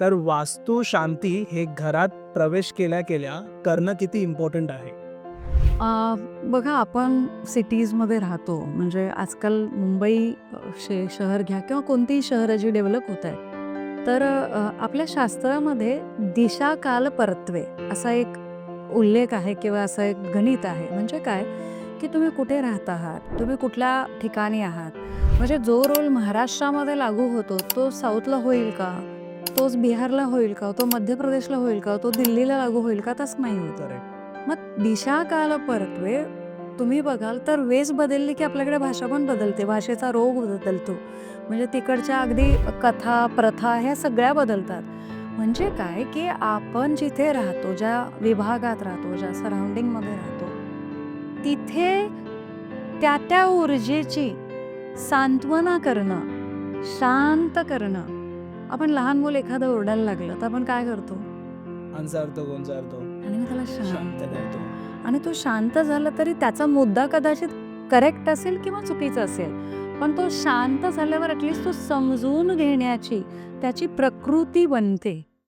तर वास्तू शांती हे घरात प्रवेश केल्या केल्या करणं किती इम्पॉर्टंट आहे. बघा आपण सिटीजमध्ये राहतो म्हणजे आजकाल मुंबई शे शहर घ्या किंवा कोणतीही शहरं जी डेव्हलप होत आहे तर आपल्या शास्त्रामध्ये दिशा काल परत्वे असा एक उल्लेख आहे किंवा असं एक गणित आहे. म्हणजे काय? की तुम्ही कुठे राहत आहात? तुम्ही कुठल्या ठिकाणी आहात? म्हणजे जो रोल महाराष्ट्रामध्ये लागू होतो तो साऊथला होईल का? तोच बिहारला होईल का? तो मध्य प्रदेशला होईल का? तो दिल्लीला लागू होईल का? तसं नाही होत. मग दिशा काल परत्वे. तुम्ही बघाल तर वेस बदलली की आपल्याकडे भाषा पण बदलते. भाषेचा रोग बदलतो. म्हणजे तिकडच्या अगदी कथा प्रथा ह्या सगळ्या बदलतात. म्हणजे काय की आपण जिथे राहतो ज्या विभागात राहतो ज्या सराउंडिंगमध्ये राहतो तिथे त्या त्या ऊर्जेची सांत्वना करणं शांत करणं आपण लहान मुलं एखादं ओरडायला लागलं तर आपण काय करतो? आणि मग त्याला शांत शांत करतो. आणि तो शांत झाला तरी त्याचा मुद्दा कदाचित करेक्ट असेल किंवा चुकीचा असेल. पण तो शांत झाल्यावर ॲटलिस्ट तो समजून घेण्याची त्याची प्रकृती बनते.